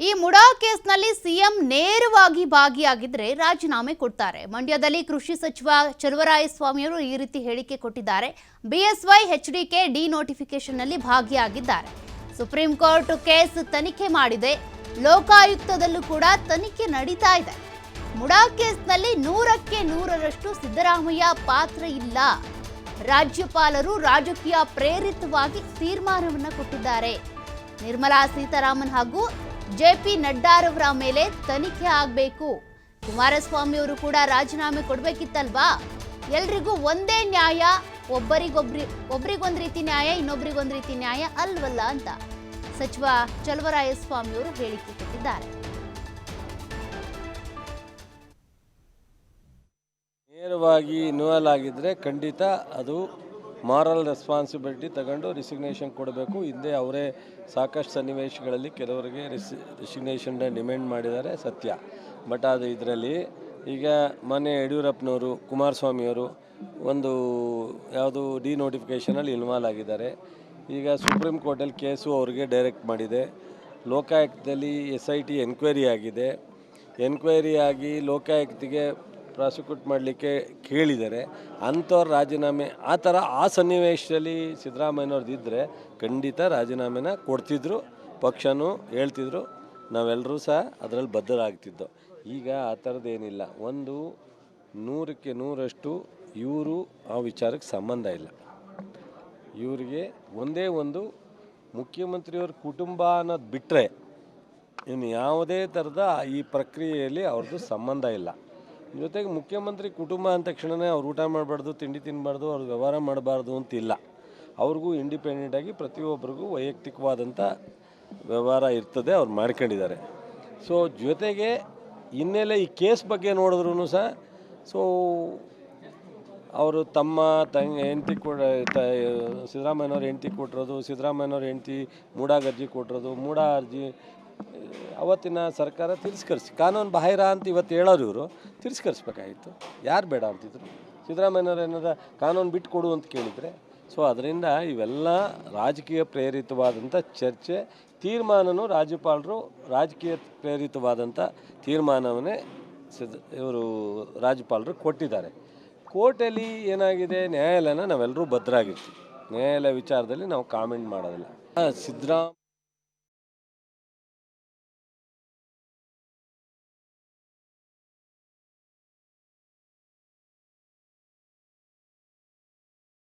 ಈ ಮುಡಾ ಕೇಸ್ನಲ್ಲಿ ಸಿಎಂ ನೇರವಾಗಿ ಭಾಗಿಯಾಗಿದ್ರೆ ರಾಜೀನಾಮೆ ಕೊಡ್ತಾರೆ. ಮಂಡ್ಯದಲ್ಲಿ ಕೃಷಿ ಸಚಿವ ಚಲುವರಾಯಸ್ವಾಮಿಯವರು ಈ ರೀತಿ ಹೇಳಿಕೆ ಕೊಟ್ಟಿದ್ದಾರೆ. ಬಿಎಸ್ವೈ ಎಚ್ಡಿಕೆ ಡಿ ನೋಟಿಫಿಕೇಶನ್ನಲ್ಲಿ ಭಾಗಿಯಾಗಿದ್ದಾರೆ. ಸುಪ್ರೀಂ ಕೋರ್ಟ್ ಕೇಸ್ ತನಿಖೆ ಮಾಡಿದೆ. ಲೋಕಾಯುಕ್ತದಲ್ಲೂ ಕೂಡ ತನಿಖೆ ನಡೀತಾ ಇದೆ. ಮುಡಾ ಕೇಸ್ನಲ್ಲಿ ನೂರಕ್ಕೆ ನೂರರಷ್ಟು ಸಿದ್ದರಾಮಯ್ಯ ಪಾತ್ರ ಇಲ್ಲ. ರಾಜ್ಯಪಾಲರು ರಾಜಕೀಯ ಪ್ರೇರಿತವಾಗಿ ತೀರ್ಮಾನವನ್ನು ಕೊಟ್ಟಿದ್ದಾರೆ. ನಿರ್ಮಲಾ ಸೀತಾರಾಮನ್ ಹಾಗೂ ಜೆಪಿ ನಡ್ಡಾರವರ ಮೇಲೆ ತನಿಖೆ ಆಗಬೇಕು. ಕುಮಾರಸ್ವಾಮಿ ಅವರು ಕೂಡ ರಾಜೀನಾಮೆ ಕೊಡಬೇಕಿತ್ತಲ್ವಾ? ಎಲ್ರಿಗೂ ಒಂದೇ ನ್ಯಾಯ, ಒಬ್ಬರಿಗೊಬ್ರಿ, ಒಬ್ರಿಗೊಂದು ರೀತಿ ನ್ಯಾಯ, ಇನ್ನೊಬ್ರಿಗೊಂದು ರೀತಿ ನ್ಯಾಯ ಅಲ್ವಲ್ಲ ಅಂತ ಸಚಿವ ಚಲುವರಾಯಸ್ವಾಮಿಯವರು ಹೇಳಿಕೆ ಕೊಟ್ಟಿದ್ದಾರೆ. ನೇರವಾಗಿ ಇನ್ವಾಲ್ವ್ ಆಗಿದ್ದರೆ ಖಂಡಿತ ಅದು ಮಾರಲ್ ರೆಸ್ಪಾನ್ಸಿಬಿಲಿಟಿ ತಗೊಂಡು ರಿಸಿಗ್ನೇಷನ್ ಕೊಡಬೇಕು. ಹಿಂದೆ ಅವರೇ ಸಾಕಷ್ಟು ಸನ್ನಿವೇಶಗಳಲ್ಲಿ ಕೆಲವರಿಗೆ ರಿಸಿ ರಿಸಿಗ್ನೇಷನ್ನ ಡಿಮ್ಯಾಂಡ್ ಮಾಡಿದ್ದಾರೆ, ಸತ್ಯ. ಬಟ್ ಅದು ಇದರಲ್ಲಿ ಈಗ ಮೊನ್ನೆ ಯಡಿಯೂರಪ್ಪನವರು, ಕುಮಾರಸ್ವಾಮಿಯವರು ಒಂದು ಯಾವುದು ಡಿ ನೋಟಿಫಿಕೇಷನಲ್ಲಿ ಇನ್ವಾಲ್ ಆಗಿದ್ದಾರೆ ಈಗ ಸುಪ್ರೀಂ ಕೋರ್ಟಲ್ಲಿ ಕೇಸು ಅವರಿಗೆ ಡೈರೆಕ್ಟ್ ಮಾಡಿದೆ. ಲೋಕಾಯುಕ್ತದಲ್ಲಿ ಎಸ್ ಐ ಟಿ ಎನ್ಕ್ವೈರಿ ಆಗಿದೆ. ಎನ್ಕ್ವೈರಿ ಆಗಿ ಲೋಕಾಯುಕ್ತಿಗೆ ಪ್ರಾಸಿಕ್ಯೂಟ್ ಮಾಡಲಿಕ್ಕೆ ಕೇಳಿದ್ದಾರೆ ಅಂಥವ್ರ ರಾಜೀನಾಮೆ, ಆ ಥರ ಆ ಸನ್ನಿವೇಶದಲ್ಲಿ ಸಿದ್ದರಾಮಯ್ಯನವ್ರದ್ದು ಇದ್ದರೆ ಖಂಡಿತ ರಾಜೀನಾಮೆನ ಕೊಡ್ತಿದ್ರು, ಪಕ್ಷನೂ ಹೇಳ್ತಿದ್ರು ನಾವೆಲ್ಲರೂ ಸಹ ಅದರಲ್ಲಿ ಬದ್ಧರಾಗ್ತಿದ್ದೋ. ಈಗ ಆ ಥರದ್ದೇನಿಲ್ಲ ಒಂದು ನೂರಕ್ಕೆ ನೂರಷ್ಟು ಇವರು ಆ ವಿಚಾರಕ್ಕೆ ಸಂಬಂಧ ಇಲ್ಲ. ಇವರಿಗೆ ಒಂದೇ ಒಂದು ಮುಖ್ಯಮಂತ್ರಿಯವ್ರ ಕುಟುಂಬ ಅನ್ನೋದು ಬಿಟ್ಟರೆ ಇನ್ನು ಯಾವುದೇ ಥರದ ಈ ಪ್ರಕ್ರಿಯೆಯಲ್ಲಿ ಅವ್ರದ್ದು ಸಂಬಂಧ ಇಲ್ಲ. ಜೊತೆಗೆ ಮುಖ್ಯಮಂತ್ರಿ ಕುಟುಂಬ ಅಂದ ತಕ್ಷಣವೇ ಅವ್ರು ಊಟ ಮಾಡಬಾರ್ದು, ತಿಂಡಿ ತಿನ್ನಬಾರ್ದು ಅವ್ರು ವ್ಯವಹಾರ ಮಾಡಬಾರ್ದು ಅಂತಿಲ್ಲ. ಅವ್ರಿಗೂ ಇಂಡಿಪೆಂಡೆಂಟಾಗಿ ಪ್ರತಿಯೊಬ್ಬರಿಗೂ ವೈಯಕ್ತಿಕವಾದಂಥ ವ್ಯವಹಾರ ಇರ್ತದೆ, ಅವ್ರು ಮಾಡ್ಕೊಂಡಿದ್ದಾರೆ. ಸೊ ಜೊತೆಗೆ ಹಿನ್ನೆಲೆ ಈ ಕೇಸ್ ಬಗ್ಗೆ ನೋಡಿದ್ರೂ ಸಹ ಸೊ ಅವರು ತಮ್ಮ ತಂಗ ಹೆಂಡತಿ ಕೊಡ ಸಿದ್ದರಾಮಯ್ಯನವ್ರ ಹೆಂಡತಿ ಕೊಟ್ಟಿರೋದು, ಸಿದ್ದರಾಮಯ್ಯನವ್ರ ಹೆಂಡತಿ ಮೂಡಾಗರ್ಜಿ ಕೊಟ್ಟಿರೋದು, ಮೂಡಾ ಅರ್ಜಿ ಅವತ್ತಿನ ಸರ್ಕಾರ ತಿರಸ್ಕರಿಸಿ, ಕಾನೂನು ಬಾಹಿರ ಅಂತ ಇವತ್ತು ಹೇಳೋರು ಇವರು, ತಿರಸ್ಕರಿಸ್ಬೇಕಾಗಿತ್ತು. ಯಾರು ಬೇಡ ಅಂತಿದ್ರು? ಸಿದ್ದರಾಮಯ್ಯವ್ರು ಏನಾರ ಕಾನೂನು ಬಿಟ್ಟು ಕೊಡು ಅಂತ ಕೇಳಿದರೆ, ಸೊ ಅದರಿಂದ ಇವೆಲ್ಲ ರಾಜಕೀಯ ಪ್ರೇರಿತವಾದಂಥ ಚರ್ಚೆ, ತೀರ್ಮಾನನೂ ರಾಜ್ಯಪಾಲರು ರಾಜಕೀಯ ಪ್ರೇರಿತವಾದಂಥ ತೀರ್ಮಾನವನ್ನೇ ಸಿದ್ ಇವರು ರಾಜ್ಯಪಾಲರು ಕೊಟ್ಟಿದ್ದಾರೆ. ಕೋರ್ಟಲ್ಲಿ ಏನಾಗಿದೆ? ನ್ಯಾಯಾಲಯನ ನಾವೆಲ್ಲರೂ ಭದ್ರಾಗಿರ್ತೀವಿ. ನ್ಯಾಯಾಲಯ ವಿಚಾರದಲ್ಲಿ ನಾವು ಕಾಮೆಂಟ್ ಮಾಡೋದಿಲ್ಲ. ಸಿದ್ದರಾಮ್